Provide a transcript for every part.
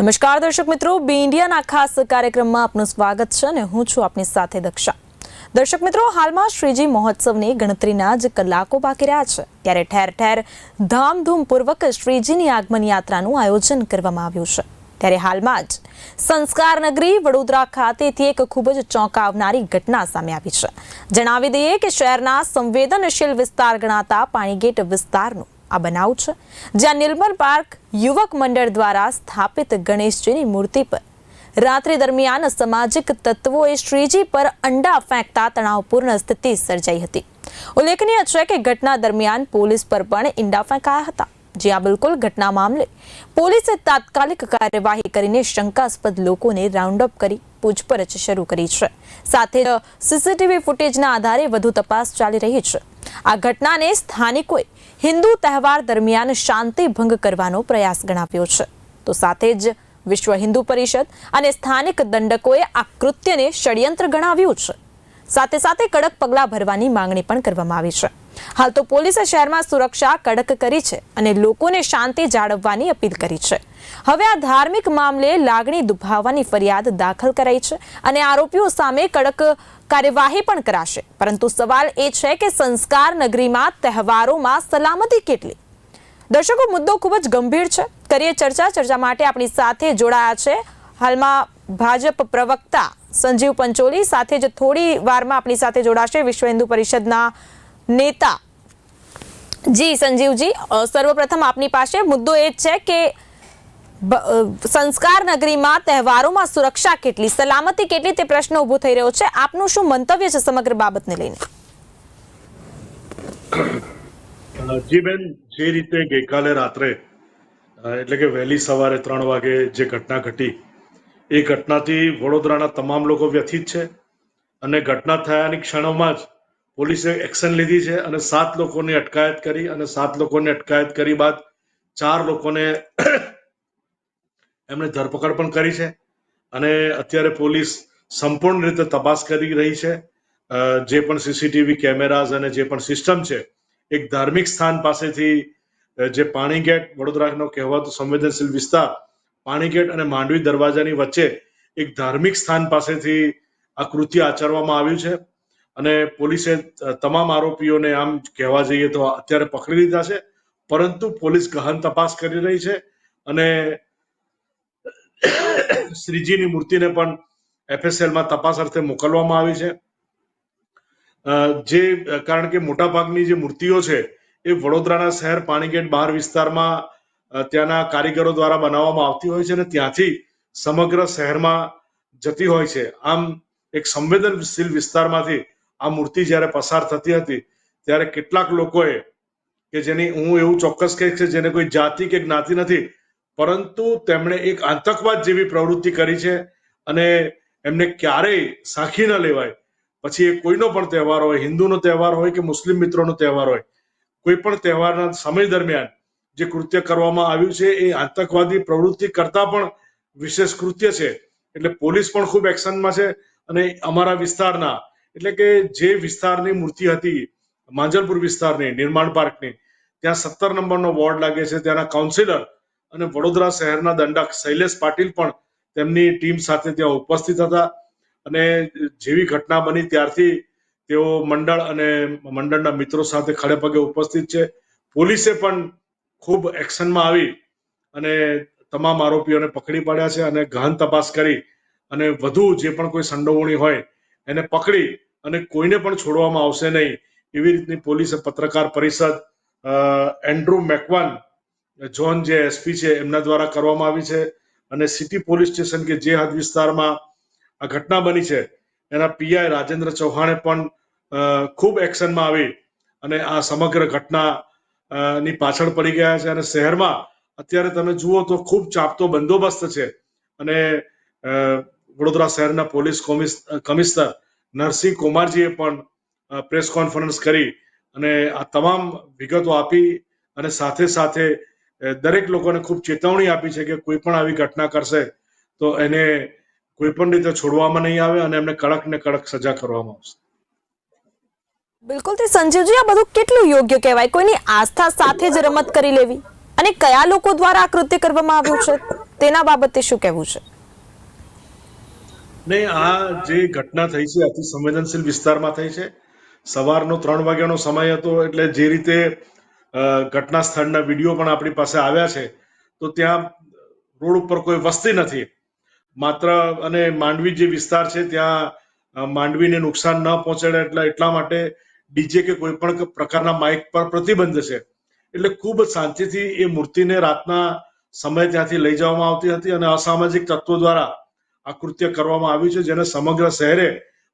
નમસ્કાર દર્શક મિત્રો, બી ઇન્ડિયાના ખાસ કાર્યક્રમમાં આપનું સ્વાગત છે અને હું છું આપની સાથે દક્ષા. દર્શક મિત્રો, હાલમાં શ્રીજી મહોત્સવની ગણતરીના જ કલાકો બાકી રહ્યા છે. ત્યારે ઠેર ઠેર ધામધૂમપૂર્વક શ્રીજીની આગમન યાત્રાનું આયોજન કરવામાં આવ્યું છે. ત્યારે હાલમાં જ સંસ્કાર નગરી વડોદરા ખાતેથી એક ખૂબ જ ચોંકાવનારી ઘટના સામે આવી છે. જણાવી દઈએ કે શહેરના સંવેદનશીલ વિસ્તાર ગણાતા પાણીગેટ વિસ્તારનું આ બનાવ છે, જ્યાં નિર્મલ પાર્ક યુવક મંડળ દ્વારા સ્થાપિત ગણેશજીની મૂર્તિ પર. રાત્રિ દરમિયાન સામાજિક તત્વોએ શ્રીજી પર અંડા ફેંકતા તણાવપૂર્ણ સ્થિતિ સર્જાઈ હતી. ઉલ્લેખનીય છે કે ઘટના દરમિયાન પોલીસ પર પણ ઈંડા ફેંકાયા હતા જ્યાં બિલકુલ ઘટના મામલે પોલીસે તાત્કાલિક કાર્યવાહી કરીને શંકાસ્પદ લોકોને રાઉન્ડ અપ કરી પૂછપરછ શરૂ કરી છે. સાથે સીસીટીવી ફૂટેજના આધારે વધુ તપાસ ચાલી રહી છે. આ ઘટનાને સ્થાનિકોએ હિન્દુ તહેવાર દરમિયાન શાંતિ ભંગ કરવાનો પ્રયાસ ગણાવ્યો છે. તો સાથે જ વિશ્વ હિન્દુ પરિષદ અને સ્થાનિક દંડકોએ આ કૃત્યને ષડયંત્ર ગણાવ્યું છે. સાથે સાથે કડક પગલાં ભરવાની માંગણી પણ કરવામાં આવી છે. હાલ તો પોલીસે શહેરમાં સુરક્ષા કડક કરી છે અને લોકોને શાંતિ જાળવવાની અપીલ કરી છે. હવે આ ધાર્મિક મામલે લાગણી દુભાવવાની ફરિયાદ દાખલ કરાઈ છે અને આરોપીઓ સામે કડક કાર્યવાહી પણ કરાશે. પરંતુ સવાલ એ છે કે સંસ્કાર નગરીમાં તહેવારોમાં સલામતી કેટલી? દર્શકો, મુદ્દો ખૂબ જ ગંભીર છે. કરીએ ચર્ચા. ચર્ચા માટે આપણી સાથે જોડાયા છે હાલમાં ભાજપ પ્રવક્તા સંજીવ પંચોલી. સાથે જ થોડી વારમાં આપણી સાથે જોડાશે વિશ્વ હિન્દુ પરિષદના નેતા. જી, સંજીવજી સર્વપ્રથમ આપની પાસે મુદ્દો એ જ છે કે સંસ્કાર નગરીમાં તહેવારોમાં સુરક્ષા કેટલી, સલામતી કેટલી તે પ્રશ્ન ઊભો થઈ રહ્યો છે. આપનું શું મંતવ્ય છે સમગ્ર બાબતને લઈને? જી બેન જે રીતે ગઈકાલે રાત્રે એટલે કે વહેલી સવારે ત્રણ વાગે જે ઘટના ઘટી, એ ઘટનાથી વડોદરાના તમામ લોકો વ્યથિત છે અને ઘટના થયાની ક્ષણોમાં જ પોલીસે એક્શન લીધી છે અને સાત લોકોની અટકાયત કરી અને સાત લોકોની અટકાયત કરી બાદ ચાર લોકોને એમણે ધરપકડ પણ કરી છે. અને અત્યારે પોલીસ સંપૂર્ણ રીતે તપાસ કરી રહી છે. જે પણ સીસીટીવી કેમેરાઝ અને જે પણ સિસ્ટમ છે, એક ધાર્મિક સ્થાન પાસેથી જે પાણીગેટ વડોદરાનો કહેવાતો સંવેદનશીલ વિસ્તાર પાણીગેટ અને માંડવી દરવાજાની વચ્ચે એક ધાર્મિક સ્થાન પાસેથી આ કૃત્ય આચરવામાં આવ્યું છે. અને પોલીસે તમામ આરોપીઓને આમ કહેવા જઈએ તો અત્યારે પકડી લીધા છે. પરંતુ પોલીસ ગહન તપાસ કરી રહી છે. અને શ્રીજીની મૂર્તિને પણ એફએસએલમાં તપાસ અર્થે મોકલવામાં આવી છે. જે, કારણ કે મોટાભાગની જે મૂર્તિઓ છે એ વડોદરાના શહેર પાણીગેટ બહાર વિસ્તારમાં ત્યાંના કારીગરો દ્વારા બનાવવામાં આવતી હોય છે અને ત્યાંથી સમગ્ર શહેરમાં જતી હોય છે. આમ એક સંવેદનશીલ વિસ્તારમાંથી આ મૂર્તિ જ્યારે પસાર થતી હતી, ત્યારે કેટલાક લોકોએ કે જેની, હું એવું ચોક્કસ કહીશ કે જેને કોઈ જાતિ કે જ્ઞાતિ નથી પરંતુ તેમણે એક આતંકવાદ જેવી પ્રવૃત્તિ કરી છે અને એમને ક્યારેય સાખી ન લેવાય. પછી એ કોઈનો પણ તહેવાર હોય, હિન્દુનો તહેવાર હોય કે મુસ્લિમ મિત્રોનો તહેવાર હોય, કોઈ પણ તહેવારના સમય દરમિયાન જે કૃત્ય કરવામાં આવ્યું છે, એ આતંકવાદી પ્રવૃત્તિ કરતા પણ વિશેષ કૃત્ય છે. એટલે પોલીસ પણ ખૂબ એક્શનમાં છે અને અમારા વિસ્તારના, એટલે કે જે વિસ્તારની મૂર્તિ હતી, માંજલપુર વિસ્તારની, નિર્માણ પાર્કની, ત્યાં સત્તર નંબરનો વોર્ડ લાગે છે. ત્યાંના કાઉન્સિલર અને વડોદરા શહેરના દંડક શૈલેષ પાટીલ પણ તેમની ટીમ સાથે ત્યાં ઉપસ્થિત હતા. અને જેવી ઘટના બની ત્યારથી તેઓ મંડળ અને મંડળના મિત્રો સાથે ખડે પગે ઉપસ્થિત છે. પોલીસે પણ ખૂબ એક્શનમાં આવી અને તમામ આરોપીઓને પકડી પાડ્યા છે અને ગહન તપાસ કરી અને વધુ જે પણ કોઈ સંડોવણી હોય એને પકડી અને કોઈને પણ છોડવામાં આવશે નહીં એવી રીતની પોલીસે પત્રકાર પરિષદ એન્ડ્રુ મેકવાન જોન જે એસપી છે, એમના દ્વારા કરવામાં આવી છે અને સિટી પોલીસ સ્ટેશન કે જે હદ વિસ્તારમાં આ ઘટના બની છે, એના પીઆઈ રાજેન્દ્ર ચૌહાણે પણ ખૂબ એક્શનમાં આવી અને આ સમગ્ર ઘટના ની પાછળ પડી ગયા છે અને શહેરમાં અત્યારે તમે જુઓ તો ખૂબ ચાપતો બંદોબસ્ત છે અને વડોદરા શહેરના પોલીસ કમિશનર નરસિંહ કુમારજીએ પણ પ્રેસ કોન્ફરન્સ કરી અને આ તમામ વિગતો આપી અને સાથે સાથે દરેક લોકોને ખૂબ ચેતવણી આપી છે કે કોઈ પણ આવી ઘટના કરશે તો એને કોઈ પણ રીતે છોડવામાં નહીં આવે અને એમને કડક ને કડક સજા કરવામાં આવશે. બિલકુલ. તે સંજીવજી આ બધું કેટલું યોગ્ય કહેવાય? કોઈની આસ્થા સાથે જ રમત કરી લેવી? અને કયા લોકો દ્વારા આ કૃત્ય કરવામાં આવ્યું છે? તેના બાબતે શું કહેવું છે? નહીં આ જે ઘટના થઈ છે અતિ સંવેદનશીલ વિસ્તારમાં થઈ છે. સવારનો ત્રણ વાગ્યાનો સમય હતો એટલે જે રીતે ઘટના સ્થળના વીડિયો પણ આપણી પાસે આવ્યા છે. તો ત્યાં રોડ ઉપર કોઈ વસ્તી નથી. માત્ર અને માંડવી જે વિસ્તાર છે, ત્યાં માંડવીને નુકસાન ન પહોંચાડે એટલે, એટલા માટે ડીજે કે કોઈ પણ પ્રકારના માઇક પર પ્રતિબંધ છે. એટલે ખૂબ શાંતિથી એ મૂર્તિને રાતના સમય ત્યાંથી લઈ જવામાં આવતી હતી અને અસામાજિક તત્વો દ્વારા આ કૃત્ય કરવામાં આવ્યું છે, જેને સમગ્ર શહેરે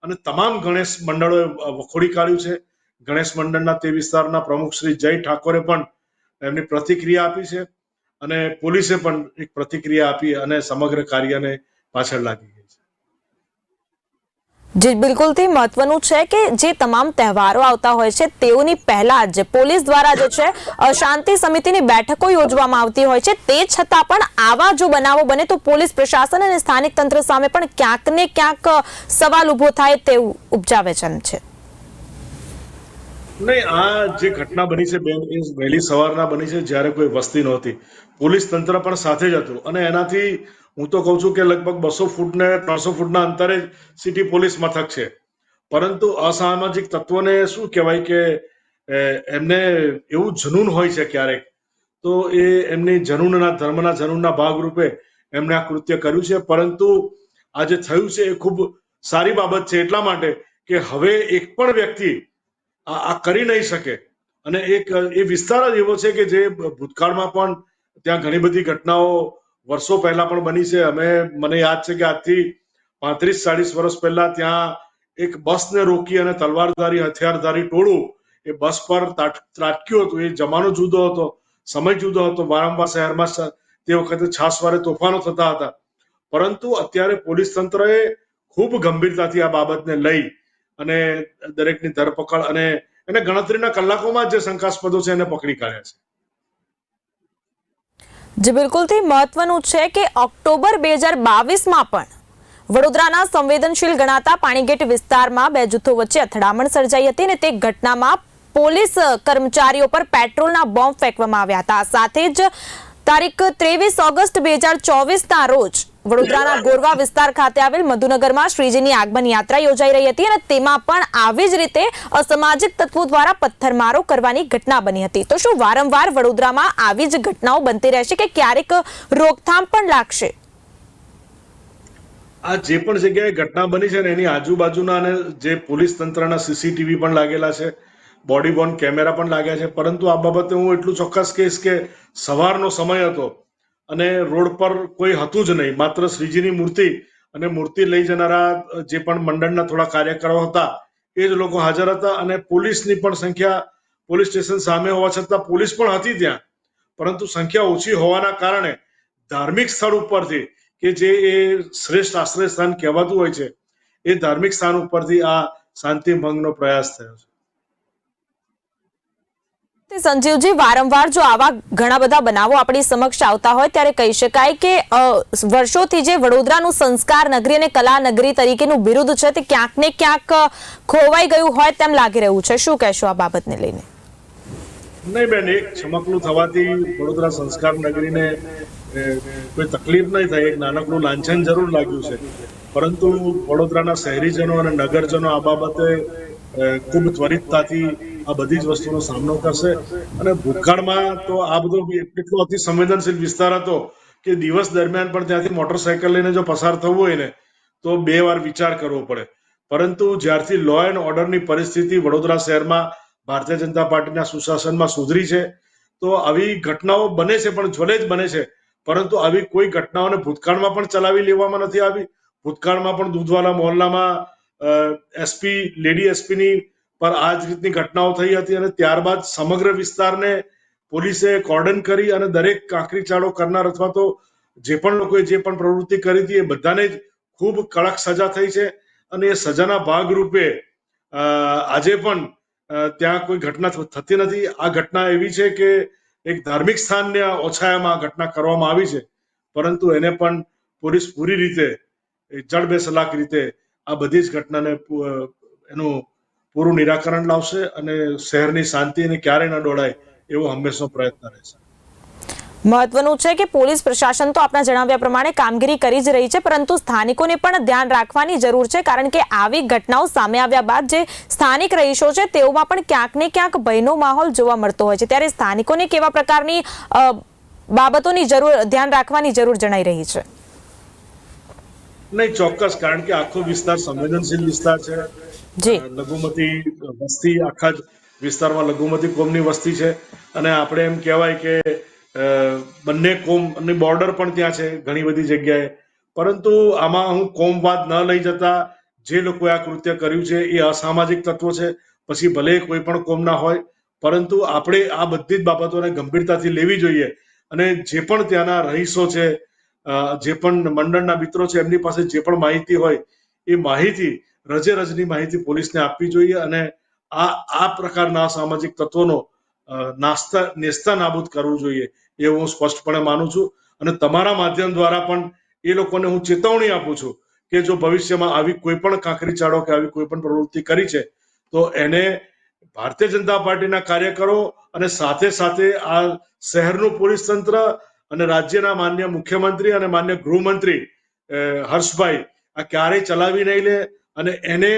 અને તમામ ગણેશ મંડળોએ વખોડી કાઢ્યું છે. ગણેશ મંડળના તે વિસ્તારના પ્રમુખ શ્રી જય ઠાકોરે પણ એમની પ્રતિક્રિયા આપી છે અને પોલીસે પણ એક પ્રતિક્રિયા આપી અને સમગ્ર કાર્યને પાછળ લાગી ગઈ છે. જે બિલકુલથી મહત્વનું છે કે જે તમામ તહેવારો આવતા હોય છે, તેઓની પહેલા જ પોલીસ દ્વારા જે છે શાંતિ સમિતિની બેઠકો યોજવામાં આવતી હોય છે. તે છતાં પણ આવા જો બનાવો બને તો પોલીસ પ્રશાસન અને સ્થાનિક તંત્ર સામે પણ ક્યાંક ને ક્યાંક સવાલ ઊભો થાય તેવું ઉપજાવે છે. નહીં, આ જે ઘટના બની છે બેન, એ વહેલી સવારના બની છે, જ્યારે કોઈ વસ્તી નહોતી. પોલીસ તંત્ર પણ સાથે જ હતું અને એનાથી હું તો કહું છું કે લગભગ બસો ફૂટ ને ત્રણસો ફૂટના અંતરે સિટી પોલીસ મથક છે. પરંતુ અસામાજિક તત્વોને શું કહેવાય કે એમને એવું જનૂન હોય છે ક્યારેક, તો એ એમની જનૂનના, ધર્મના જનૂનના ભાગરૂપે એમણે આ કૃત્ય કર્યું છે. પરંતુ આ જે થયું છે એ ખૂબ સારી બાબત છે એટલા માટે કે હવે એક પણ વ્યક્તિ આ કરી નહીં શકે. અને એક, એ વિસ્તાર જ એવો છે કે જે ભૂતકાળમાં પણ ત્યાં ઘણી બધી ઘટનાઓ વર્ષો પહેલા પણ બની છે. અમે, મને યાદ છે કે આજથી પાંત્રીસ, ચાલીસ વર્ષ પહેલા ત્યાં એક બસને રોકી અને તલવારધારી, હથિયારધારી ટોળું એ બસ પર ત્રાટક્યું હતું. એ જમાનો જુદો હતો, સમય જુદો હતો. વારંવાર શહેરમાં તે વખતે છાસવારે તોફાનો થતા હતા. પરંતુ અત્યારે પોલીસ તંત્રએ ખૂબ ગંભીરતાથી આ બાબતને લઈ અને દરેકની ધરપકડ અને એને ગણતરીના કલાકોમાં જે શંકાસ્પદો છે એને પકડી કાઢ્યા છે. જે બિલકુલથી મહત્વનું છે કે ઓક્ટોબર બે હજાર બાવીસમાં પણ વડોદરાના સંવેદનશીલ ગણાતા પાણીગેટ વિસ્તારમાં બે જૂથો વચ્ચે અથડામણ સર્જાઈ હતી અને તે ઘટનામાં પોલીસ કર્મચારીઓ પર પેટ્રોલના બોમ્બ ફેંકવામાં આવ્યા હતા. સાથે જ તારીખ ત્રેવીસ ઓગસ્ટ બે હજાર ચોવીસના રોજ વડોદરાના ગોરવા વિસ્તાર ખાતે આવેલ મધુનગરમાં શ્રીજીની આગમન યાત્રા યોજાઈ રહી હતી અને તેમાં પણ આવી જ રીતે અસામાજિક તત્વો દ્વારા પથ્થરમારો કરવાની ઘટના બની હતી. તો શું વારંવાર વડોદરામાં આવી જ ઘટનાઓ બનતી રહેશે કે ક્યારેક રોકથામ પણ લાગશે? આ જે પણ જગ્યાએ ઘટના બની છે ને એની આજુબાજુના અને જે પોલીસ તંત્રના સીસીટીવી પણ લાગેલા છે, બોડી બોર્ન કેમેરા પણ લાગ્યા છે. પરંતુ આ બાબતે હું એટલું ચોક્કસ કહીશ કે સવારનો સમય હતો અને રોડ પર કોઈ હતું જ નહીં. માત્ર શ્રીજીની મૂર્તિ અને મૂર્તિ લઈ જનારા જે પણ મંડળના થોડા કાર્યકરો હતા, એ જ લોકો હાજર હતા અને પોલીસની પણ સંખ્યા પોલીસ સ્ટેશન સામે હોવા છતાં પોલીસ પણ હતી ત્યાં. પરંતુ સંખ્યા ઓછી હોવાના કારણે ધાર્મિક સ્થળ ઉપરથી કે જે એ શ્રેષ્ઠ આશ્રય સ્થાન કહેવાતું હોય છે, એ ધાર્મિક સ્થાન ઉપરથી આ શાંતિ ભંગનો પ્રયાસ થયો છે. સંજીવજી, વારંવાર જો આવા ઘણા બધા બનાવો આપણી સમક્ષ આવતા હોય, ત્યારે કહી શકાય કે વર્ષોથી જે વડોદરાનું સંસ્કાર નગરી અને કલા નગરી તરીકેનું બિરુદ છે, તે ક્યાંક ને ક્યાંક ખોવાઈ ગયું હોય તેમ લાગી રહ્યું છે. શું કહેશો આ બાબતને લઈને? નહીં બેન, એક ચમકલું થવાથી વડોદરા સંસ્કાર નગરીને કોઈ તકલીફ નહીં થાય. એક નાનકડું લાંછન જરૂર લાગ્યું છે. પરંતુ વડોદરાના શહેરીજનો અને નગરજનો આ બાબતે ખૂબ આ બધી જ વસ્તુનો સામનો કરશે. અને ભૂતકાળમાં તો આ બધો એટલો અતિ સંવેદનશીલ વિસ્તાર હતો કે દિવસ દરમિયાન પણ ત્યાંથી મોટરસાયકલ લઈને જો પસાર થવું હોય ને, તો બે વાર વિચાર કરવો પડે. પરંતુ જ્યારથી લો એન્ડ ઓર્ડરની પરિસ્થિતિ વડોદરા શહેરમાં ભારતીય જનતા પાર્ટીના સુશાસનમાં સુધરી છે, તો આવી ઘટનાઓ બને છે પણ જોલે જ બને છે. પરંતુ આવી કોઈ ઘટનાઓને ભૂતકાળમાં પણ ચલાવી લેવામાં નથી આવી. ભૂતકાળમાં પણ દૂધવાલા મોહલ્લામાં એસપી લેડી એસપીની પર આ જ રીતની ઘટનાઓ થઈ હતી અને ત્યારબાદ સમગ્ર વિસ્તારને પોલીસે કોર્ડન કરી અને દરેક કાંકરી ચાળો કરનાર અથવા તો જે પણ લોકોએ જે પણ પ્રવૃત્તિ કરી હતી એ બધાને જ ખૂબ કડક સજા થઈ છે અને એ સજાના ભાગરૂપે આજે પણ ત્યાં કોઈ ઘટના થતી નથી. આ ઘટના એવી છે કે એક ધાર્મિક સ્થાનને ઓછાયામાં આ ઘટના કરવામાં આવી છે. પરંતુ એને પણ પોલીસ પૂરી રીતે જડબેસલાક રીતે આ બધી જ ઘટનાને એનું પૂરું નિરાકરણ લાવશે અને શહેરની શાંતિ એને ક્યારેય ન ડોળાય એવો હંમેશા પ્રયત્ન રહેશે. મહત્વનું છે કે પોલીસ પ્રશાસન તો આપના જણાવ્યા પ્રમાણે કામગીરી કરી જ રહી છે, પરંતુ સ્થાનિકોને પણ ધ્યાન રાખવાની જરૂર છે, કારણ કે આવી ઘટનાઓ સામે આવ્યા બાદ જે સ્થાનિક રહીશો છે તેઓમાં પણ ક્યાંક ને ક્યાંક ભયનો માહોલ જોવા મળતો હોય છે. ત્યારે સ્થાનિકોને કેવા પ્રકારની બાબતોની જરૂર, ધ્યાન રાખવાની જરૂર જણાઈ રહી છે? નહીં ચોક્કસ કારણ કે આખો વિસ્તાર સંવેદનશીલ વિસ્તાર છે. લઘુમતી વસ્તી આખા જ વિસ્તારમાં લઘુમતી કોમની વસ્તી છે. અને આપણે એમ કહેવાય કે બંને કોમની બોર્ડર પણ ત્યાં છે ઘણી બધી જગ્યાએ. પરંતુ આમાં હું કોમવાદ ન લઈ જતા જે લોકોએ આ કૃત્ય કર્યું છે એ અસામાજિક તત્વો છે. પછી ભલે કોઈ પણ કોમના હોય પરંતુ આપણે આ બધી જ બાબતોને ગંભીરતાથી લેવી જોઈએ. અને જે પણ ત્યાંના રહીશો છે જે પણ મંડળના મિત્રો છે, એમની પાસે જે પણ માહિતી હોય, એ માહિતી રજે રજની માહિતી પોલીસને આપવી જોઈએ અને આ આ પ્રકારના સામાજિક તત્વોનો નાસ્તા, નેસ્તા નાબૂદ કરવું જોઈએ એવું હું સ્પષ્ટપણે માનું છું. અને તમારા માધ્યમ દ્વારા પણ એ લોકોને હું ચેતવણી આપું છું કે જો ભવિષ્યમાં આવી કોઈ પણ કાંકરી ચાળો કે આવી કોઈ પણ પ્રવૃત્તિ કરી છે, તો એને ભારતીય જનતા પાર્ટીના કાર્યકરો અને સાથે સાથે આ શહેરનું પોલીસ તંત્ર અને રાજ્યના માન્ય મુખ્યમંત્રી અને માન્ય ગૃહમંત્રી હર્ષભાઈ, આ ક્યારેય ચલાવી નહીં લે અને એને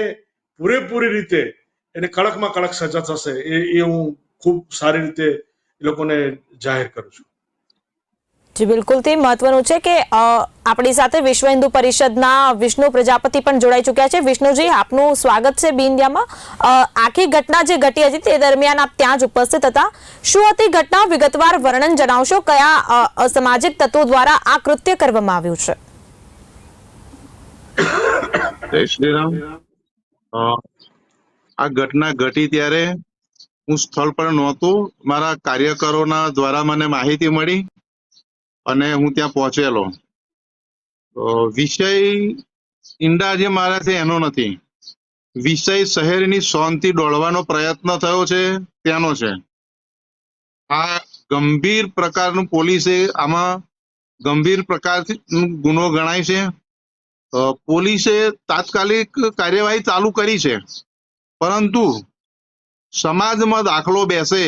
પૂરેપૂરી રીતે એને કડકમાં કડક સજા થશે એ એ હું ખૂબ સારી રીતે એ લોકોને જાહેર કરું છું. જી, બિલકુલ. તે મહત્વનું છે કે આપણી સાથે વિશ્વ હિન્દુ પરિષદના વિષ્ણુ પ્રજાપતિ પણ જોડાઈ ચૂક્યા છે. વિષ્ણુજી, આપનું સ્વાગત છે બી ઇન્ડિયામાં. આખી ઘટના જે ઘટી હતી તે દરમિયાન આપ ત્યાં જ ઉપસ્થિત હતા. શું હતી ઘટના? વિગતવાર વર્ણન જણાવશો. કયા સામાજિક તત્વો દ્વારા આ કૃત્ય કરવામાં આવ્યું છે? આ ઘટના ઘટી ત્યારે હું સ્થળ પર નહોતો. મારા કાર્યકરોના દ્વારા મને માહિતી મળી. અને હું ત્યાં પહોંચેલો. વિષય ઈંડા જે મારા છે એનો નથી. વિષય શહેરની શાંતિ દોડવાનો પ્રયત્ન થયો છે તેનો છે. આ ગંભીર પ્રકારનું પોલીસે આમાં ગંભીર પ્રકારથી ગુનો ગણાય છે. પોલીસે તાત્કાલિક કાર્યવાહી ચાલુ કરી છે. પરંતુ સમાજમાં દાખલો બેસે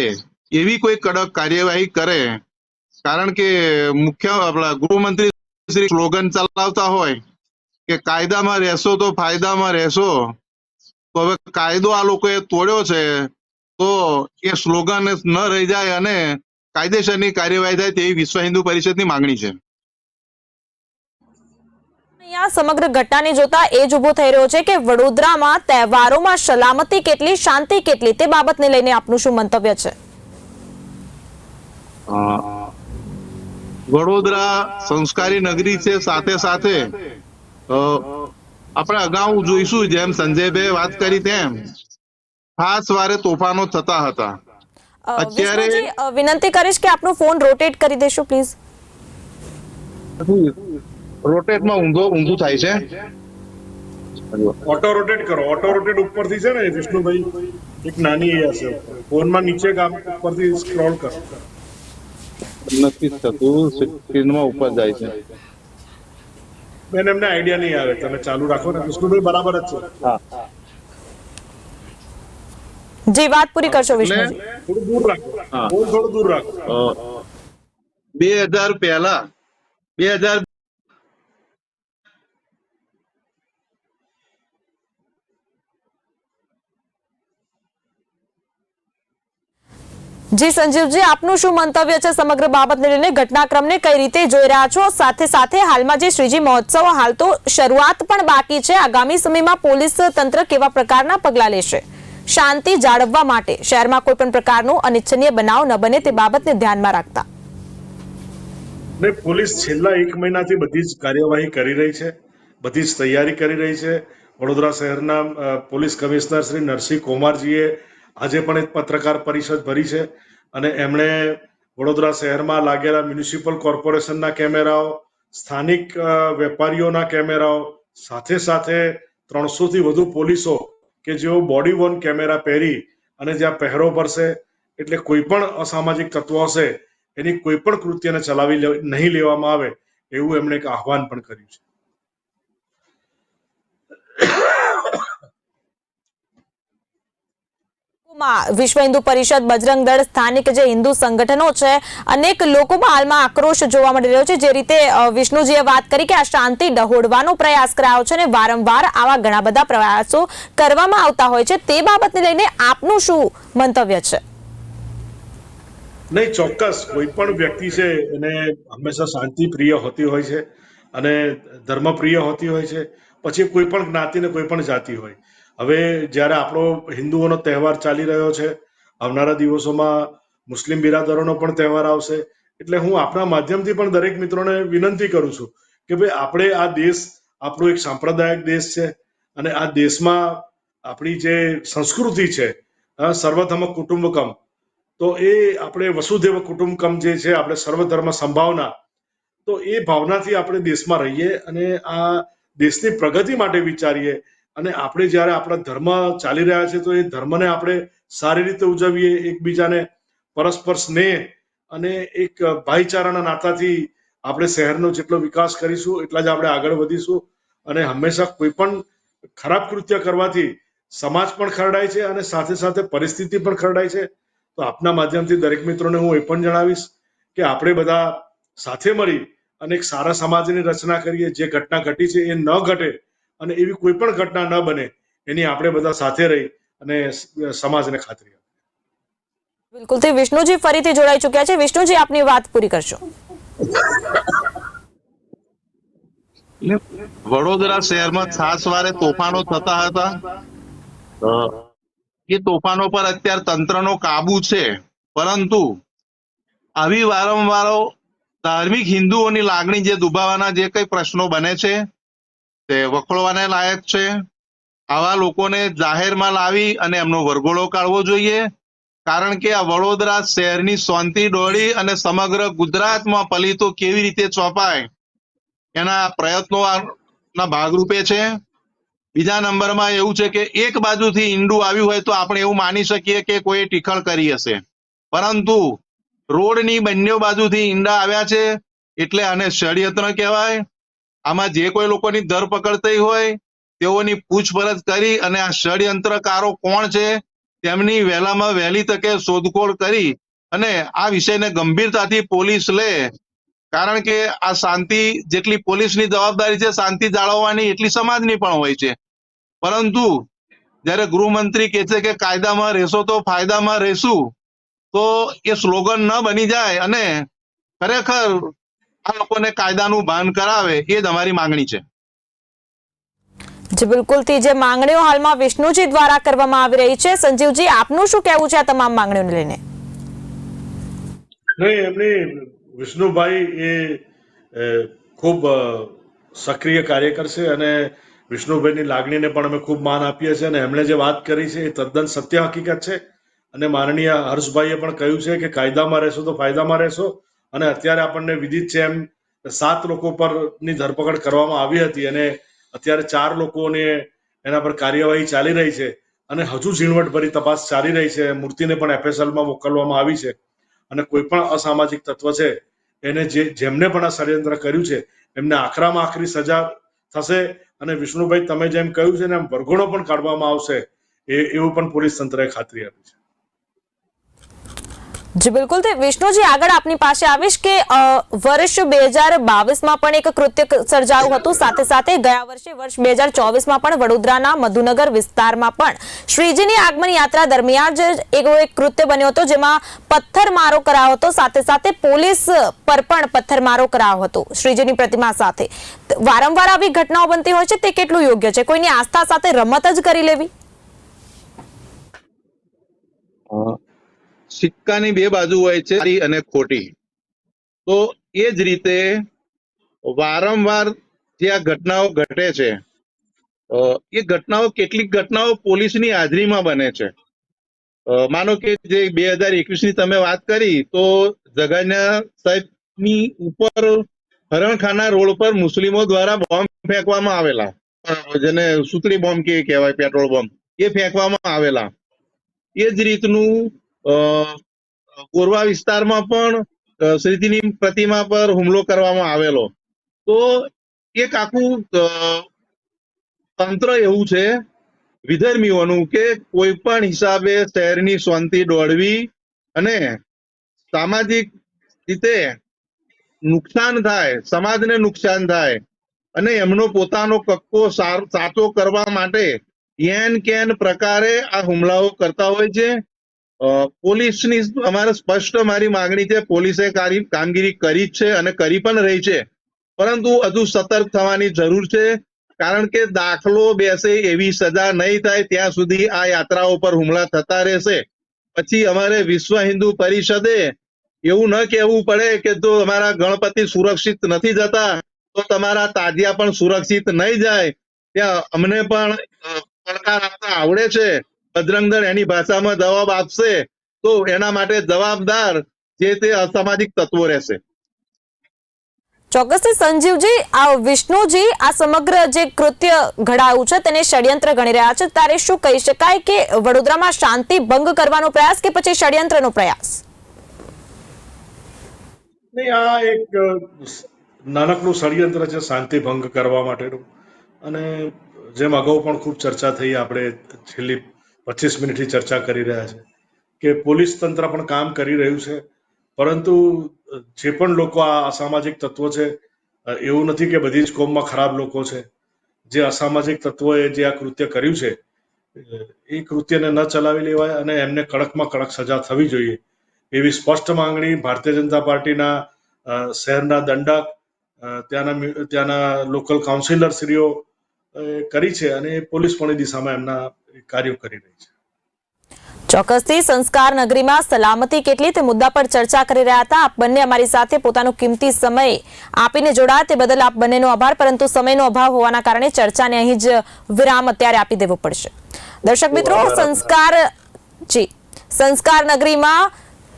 એવી કોઈ કડક કાર્યવાહી કરે કારણ કે મુખ્ય આપણા ગૃહમંત્રી શ્રી સ્લોગન ચલાવતા હોય કે કાયદામાં રહેશો તો ફાયદામાં રહેશો તો હવે કાયદો આ લોકોએ તોડ્યો છે તો એ સ્લોગન ન રહી જાય અને કાયદેસરની કાર્યવાહી થાય તેવી વિશ્વ હિન્દુ પરિષદની માંગણી છે. અહીંયા સમગ્ર ઘટનાને જોતા એ જ ઊભો થઈ રહ્યો છે કે વડોદરામાં તહેવારોમાં સલામતી કેટલી શાંતિ કેટલી તે બાબતને લઈને આપનું શું મંતવ્ય છે? અ, વડોદરા સંસ્કારી નગરી છે સાથે સાથે આપણે અગાઉ જોઈશું જેમ સંજયભાઈ વાત કરી તેમ ખાસ વારે તોફાનો થતા હતા. અત્યારે- વિનંતી કરીશ કે આપનો ફોન રોટેટ કરી દેશો પ્લીઝ. રોટેટમાં ઊંધો ઊંધું થાય છે. ઓટો રોટેટ કરો ઓટો રોટેટ ઉપરથી છે ને વિષ્ણુભાઈ એક નાની એ હશે ઉપર. ફોનમાં નીચે કામ ઉપરથી સ્ક્રોલ કરો. નથી થતું સ્ક્રીનમાં ઉપર જાય છે. બેન એમને આઈડિયા નહીં આવે. તમે ચાલુ રાખો ને વિષ્ણુભાઈ બરાબર જ છે. હા. જી વાત પૂરી કરશો વિષ્ણુજી. થોડું દૂર રાખો. હા. ફોન થોડું દૂર રાખો. બે હજાર પહેલા બે હજાર જી સંજીવજી, આપનું શું મંતવ્ય છે સમગ્ર બાબતને લઈને? ઘટનાક્રમને કઈ રીતે જોઈ રહ્યા છો? સાથે સાથે હાલમાં જે શ્રીજી મહોત્સવ, હાલ તો શરૂઆત પણ બાકી છે. આગામી સમયમાં પોલીસ તંત્ર કેવા પ્રકારના પગલાં લેશે? શાંતિ જાળવવા માટે શહેરમાં કોઈ પણ પ્રકારનો અનિચ્છનીય બનાવ ન બને તે બાબતને ધ્યાનમાં રાખતા. ને પોલીસ છેલ્લા એક મહિનાથી બધી જ કાર્યવાહી કરી રહી છે, બધી જ તૈયારી કરી રહી છે. વડોદરા શહેરના પોલીસ કમિશનર શ્રી નરસિંહ કુમારજીએ આજે પણ એક પત્રકાર પરિષદ ભરી છે. અને એમણે વડોદરા શહેરમાં લાગેલા મ્યુનિસિપલ કોર્પોરેશનના કેમેરાઓ, સ્થાનિક વેપારીઓના કેમેરાઓ, સાથે સાથે ત્રણસો થી વધુ પોલીસો કે જેઓ બોડી વોર્ન કેમેરા પહેરી અને જ્યાં પહેરો ભરશે, એટલે કોઈ પણ અસામાજિક તત્વો હશે, એની કોઈ પણ કૃત્યને ચલાવી નહીં લેવામાં આવે, એવું એમણે એક આહવાન પણ કર્યું છે. માં વિશ્વ હિન્દુ પરિષદ બજરંગ દળ સ્થાનિક જે હિન્દુ સંગઠનો છે, અનેક લોકોમાં હાલમાં આક્રોશ જોવા મળી રહ્યો છે. જે રીતે વિષ્ણુજીએ વાત કરી કે આ શાંતિ ડહોળવાનો પ્રયાસ કરાયો છે અને વારંવાર આવા ઘણા બધા પ્રયાસો કરવામાં આવતા હોય છે. તે બાબતને લઈને આપનું શું મંતવ્ય છે? નહીં, ચોક્કસ. કોઈ પણ વ્યક્તિ છે, એને હંમેશા શાંતિ પ્રિય હોતી હોય છે અને ધર્મપ્રિય હોતી હોય છે. પછી કોઈ પણ જ્ઞાતિ ને કોઈ પણ જાતિ હોય. હવે જ્યારે આપણો હિન્દુઓનો તહેવાર ચાલી રહ્યો છે, આવનારા દિવસોમાં મુસ્લિમ બિરાદરોનો પણ તહેવાર આવશે, એટલે હું આપણા માધ્યમથી પણ દરેક મિત્રોને વિનંતી કરું છું કે ભાઈ આપણે આ દેશ આપણો એક સાંપ્રદાયિક દેશ છે અને આ દેશમાં આપણી જે સંસ્કૃતિ છે સર્વધર્મ કુટુંબકમ, તો એ આપણે વસુદેવ કુટુંબકમ જે છે, આપણે સર્વધર્મ સંભાવના, તો એ ભાવનાથી આપણે દેશમાં રહીએ અને આ દેશની પ્રગતિ માટે વિચારીએ અને આપણે જ્યારે આપણા ધર્મ ચાલી રહ્યા છે, તો એ ધર્મને આપણે સારી રીતે ઉજવીએ, એકબીજાને પરસ્પર સ્નેહ અને એક ભાઈચારાના નાતાથી આપણે શહેરનો જેટલો વિકાસ કરીશું, એટલા જ આપણે આગળ વધીશું અને હંમેશા કોઈ પણ ખરાબ કૃત્ય કરવાથી સમાજ પણ ખરડાય છે અને સાથે સાથે પરિસ્થિતિ પણ ખરડાય છે. તો આપના માધ્યમથી દરેક મિત્રોને હું એ પણ જણાવીશ કે આપણે બધા સાથે મળી અને એક સારા સમાજની રચના કરીએ. જે ઘટના ઘટી છે એ ન ઘટે અને એવી કોઈ પણ ઘટના ન બને એની આપણે બધા સાથે રહી અને સમાજને ખાતરી બિલકુલ. તે વિષ્ણુજી ફરીથી જોડાઈ ચૂક્યા છે. વિષ્ણુજી આપની વાત પૂરી કરશો. વડોદરા શહેરમાં છાસવારે તોફાનો થતા હતા. એ તોફાનો પર અત્યારે તંત્રનો કાબુ છે. પરંતુ આવી વારંવાર ધાર્મિક હિન્દુઓની લાગણી જે દુભાવાના જે કઈ પ્રશ્નો બને છે તે વખોળવાને લાયક છે. આવા લોકોને જાહેરમાં લાવી અને એમનો વરઘોડો કાઢવો જોઈએ. કારણ કે આ વડોદરા શહેરની શાંતિ ડોળી અને સમગ્ર ગુજરાતમાં પલિતો કેવી રીતે ચોપાય એના પ્રયત્નો ના ભાગરૂપે છે. બીજા નંબરમાં એવું છે કે એક બાજુથી ઈંડું આવ્યું હોય તો આપણે એવું માની શકીએ કે કોઈ ટીખળ કરી હશે. પરંતુ રોડની બંને બાજુથી ઈંડા આવ્યા છે એટલે આને ષડયંત્ર કહેવાય. આમાં જે કોઈ લોકોની ધરપકડ થઈ હોય, તેઓની પૂછપરછ કરી અને આ ષડયંત્રકારો કોણ છે, તેમની વહેલામાં વહેલી તકે શોધખોળ કરી અને આ વિષયને ગંભીરતાથી પોલીસ લે. કારણ કે આ શાંતિ જેટલી પોલીસની જવાબદારી છે, શાંતિ જાળવવાની એટલી સમાજની પણ હોય છે. પરંતુ જ્યારે ગૃહમંત્રી કહે છે કે કાયદામાં રહેશો તો ફાયદામાં રહેશું, તો એ સ્લોગન ન બની જાય અને ખરેખર આ લોકોને કાયદાનું ભાન કરાવે એ જ અમારી માંગણી છે. જી બિલકુલ. થી જે માંગણીઓ હાલમાં વિષ્ણુજી દ્વારા કરવામાં આવી રહી છે સંજીવજી આપનું શું કહેવું છે આ તમામ માંગણીઓને લઈને? નહીં એમની વિષ્ણુભાઈ એ ખૂબ સક્રિય કાર્ય કરશે અને વિષ્ણુભાઈની લાગણીને પણ અમે ખૂબ માન આપીએ છીએ અને એમણે જે વાત કરી છે એ તદ્દન સત્ય હકીકત છે. અને માનનીય હર્ષભાઈએ પણ કહ્યું છે કે કાયદામાં રહેશો તો ફાયદામાં રહેશો. અને અત્યારે આપણને વિદિત છે એમ સાત લોકો પરની ધરપકડ કરવામાં આવી હતી અને અત્યારે ચાર લોકોને એના પર કાર્યવાહી ચાલી રહી છે અને હજુ ઝીણવટભરી તપાસ ચાલી રહી છે. મૂર્તિને પણ એફએસએલમાં મોકલવામાં આવી છે અને કોઈ પણ અસામાજિક તત્વ છે એને જે જેમને પણ આ ષડયંત્ર કર્યું છે એમને આખરામાં આખરી સજા થશે અને વિષ્ણુભાઈ તમે જેમ કહ્યું છે ને એમ વરઘોડો પણ કાઢવામાં આવશે એ એવું પણ પોલીસ તંત્રએ ખાતરી આપી છે. જી, બિલકુલ. તે વિષ્ણુજી, આગળ આપની પાસે આવીશ કે વર્ષ બે હજાર બાવીસમાં પણ એક કૃત્ય સર્જાયું હતું. સાથે સાથે ગયા વર્ષે વર્ષ બે હજાર ચોવીસમાં પણ વડોદરાના મધુનગર વિસ્તારમાં પણ શ્રીજીની આગમન યાત્રા દરમિયાન જ એવો એક કૃત્ય બન્યો હતો, જેમાં પથ્થરમારો કરાયો હતો. સાથે સાથે પોલીસ પર પણ પથ્થરમારો કરાયો હતો શ્રીજીની પ્રતિમા સાથે. વારંવાર આવી ઘટનાઓ બનતી હોય છે, તે કેટલું યોગ્ય છે? કોઈની આસ્થા સાથે રમત જ કરી લેવી? સિક્કાની બે બાજુ હોય છે, સારી અને ખોટી. તો એ જ રીતે વારંવાર જે આ ઘટનાઓ ઘટે છે એ ઘટનાઓ કેટલીક ઘટનાઓ પોલીસની હાજરીમાં બને છે. માનો કે જે બે હજાર એકવીસની તમે વાત કરી, તો જગાન્યા સાહેબની ઉપર હરણખાના રોડ પર મુસ્લિમો દ્વારા બોમ્બ ફેંકવામાં આવેલા. જેને સુતળી બોમ્બ કે કહેવાય, પેટ્રોલ બોમ્બ, એ ફેંકવામાં આવેલા. એ જ રીતનું અ, ગોરવા વિસ્તારમાં પણ શ્રીજીની પ્રતિમા પર હુમલો કરવામાં આવેલો. તો એક આખું તંત્ર એવું છે વિધર્મીઓનું કે કોઈ પણ હિસાબે શહેરની શાંતિ દોડવી અને સામાજિક રીતે નુકસાન થાય સમાજને નુકસાન થાય અને એમનો પોતાનો કક્કો સાચો કરવા માટે એન કેન પ્રકારે આ હુમલાઓ કરતા હોય છે. પોલીસની અમારે સ્પષ્ટ મારી માંગણી છે, પોલીસે કામગીરી કરી છે અને કરી પણ રહી છે. પરંતુ હજુ સતર્ક થવાની જરૂર છે, કારણ કે દાખલો બેસે એવી સજા નહીં થાય, ત્યાં સુધી આ યાત્રાઓ પર હુમલા થતા રહેશે. પછી અમારે વિશ્વ હિન્દુ પરિષદે એવું ન કહેવું પડે કે જો અમારા ગણપતિ સુરક્ષિત નથી જતા, તો તમારા તાજિયા પણ સુરક્ષિત નહીં જાય. ત્યાં અમને પણ પડકાર આપતા આવડે છે. બજરંગ એની ભાષામાં જવાબ આપશે તો એના માટે જવાબદાર જે તે અસામાજિક તત્વો રહેશે. ચોક્કસથી સંજીવજી આ વિષ્ણુજી આ સમગ્ર જે કૃત્ય ઘડાયું છે તેને ષડયંત્ર ગણી રહ્યા છે. ત્યારે શું કહી શકાય કે વડોદરામાં શાંતિ ભંગ કરવાનો પ્રયાસ કે પછી ષડયંત્રનો પ્રયાસ? નહીં આ એક નાનકડું ષડયંત્ર છે શાંતિ ભંગ કરવા માટેનું. અને જેમ અગાઉ પણ ખૂબ ચર્ચા થઈ આપણે છેલ્લી પચીસ મિનિટથી ચર્ચા કરી રહ્યા છે કે પોલીસ તંત્ર પણ કામ કરી રહ્યું છે. પરંતુ જે પણ લોકો આ અસામાજિક તત્વો છે એવું નથી કે બધી જ કોમમાં ખરાબ લોકો છે. જે અસામાજિક તત્વોએ જે આ કૃત્ય કર્યું છે એ કૃત્યને ન ચલાવી લેવાય અને એમને કડકમાં કડક સજા થવી જોઈએ. એવી સ્પષ્ટ માંગણી ભારતીય જનતા પાર્ટીના શહેરના દંડક ત્યાંના ત્યાંના લોકલ કાઉન્સિલર શ્રીઓ અ, કરી છે અને પોલીસ પણ એની સામે એમના કાર્યો કરી રહી છે. ચોક્કસથી સંસ્કાર નગરીમાં સલામતી કેટલી તે મુદ્દા પર ચર્ચા કરી રહ્યા હતા. આપ બંને અમારી સાથે પોતાનો કિંમતી સમય આપીને જોડાયા તે બદલ આપ બંનેનો આભાર પરંતુ સમયનો અભાવ હોવાના કારણે ચર્ચાને અહીં જ વિરામ અત્યારે આપી દેવો પડશે. દર્શક મિત્રો સંસ્કાર જી સંસ્કાર નગરીમાં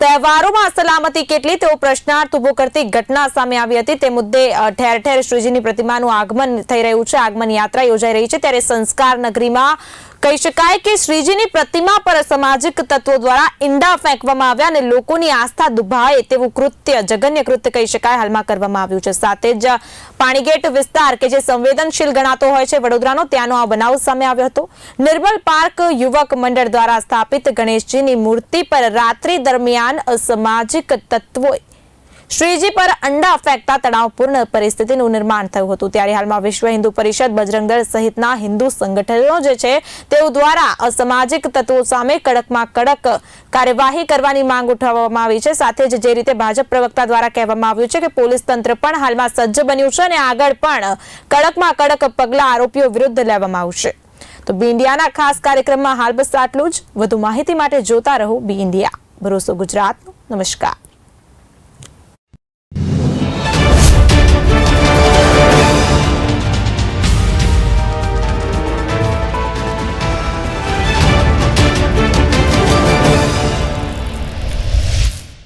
તહેવારોમાં સલામતી કેટલી? તેવો પ્રશ્નાર્થ ઊભો કરતી ઘટના સામે આવી હતી. તે મુદ્દે ઠેર ઠેર શ્રીજીની પ્રતિમાનું આગમન થઈ રહ્યું છે. આગમન યાત્રા યોજાઈ રહી છે. ત્યારે સંસ્કાર નગરીમાં કહી શકાય કે શ્રીજીની પ્રતિમા પર સામાજિક તત્વો દ્વારા ઈંડા ફેંકવામાં આવ્યા અને લોકોની આસ્થા દુભાય તેવું કૃત્ય જઘન્ય કૃત્ય કહી શકાય હાલમાં કરવામાં આવ્યું છે. સાથે જ પાણીગેટ વિસ્તાર કે જે સંવેદનશીલ ગણાતો હોય છે, વડોદરાનો, ત્યાંનો આ બનાવ સામે આવ્યો હતો. નિર્મલ પાર્ક યુવક મંડળ દ્વારા સ્થાપિત ગણેશજીની મૂર્તિ પર રાત્રિ દરમિયાન અસામાજિક તત્વોએ શ્રીજી પર અંડા ફેંકતા તણાવપૂર્ણ પરિસ્થિતિનું નિર્માણ થયું હતું. ત્યારે હાલમાં વિશ્વ હિન્દુ પરિષદ બજરંગદળ સહિતના હિન્દુ સંગઠનો જે છે, તેઓ દ્વારા અસામાજિક તત્વો સામે કડકમાં કડક કાર્યવાહી કરવાની માંગ ઉઠાવવામાં આવી છે. સાથે જ જે રીતે ભાજપ પ્રવક્તા દ્વારા કહેવામાં આવ્યું છે કે પોલીસ તંત્ર પણ હાલમાં સજ્જ બન્યું છે અને આગળ પણ કડકમાં કડક પગલાં આરોપીઓ વિરુદ્ધ લેવામાં આવશે. તો બી ઇન્ડિયાના ખાસ કાર્યક્રમમાં હાલ બસ આટલું જ. વધુ માહિતી માટે જોતા રહો બી ઇન્ડિયા. ભરોસો ગુજરાતનો. નમસ્કાર.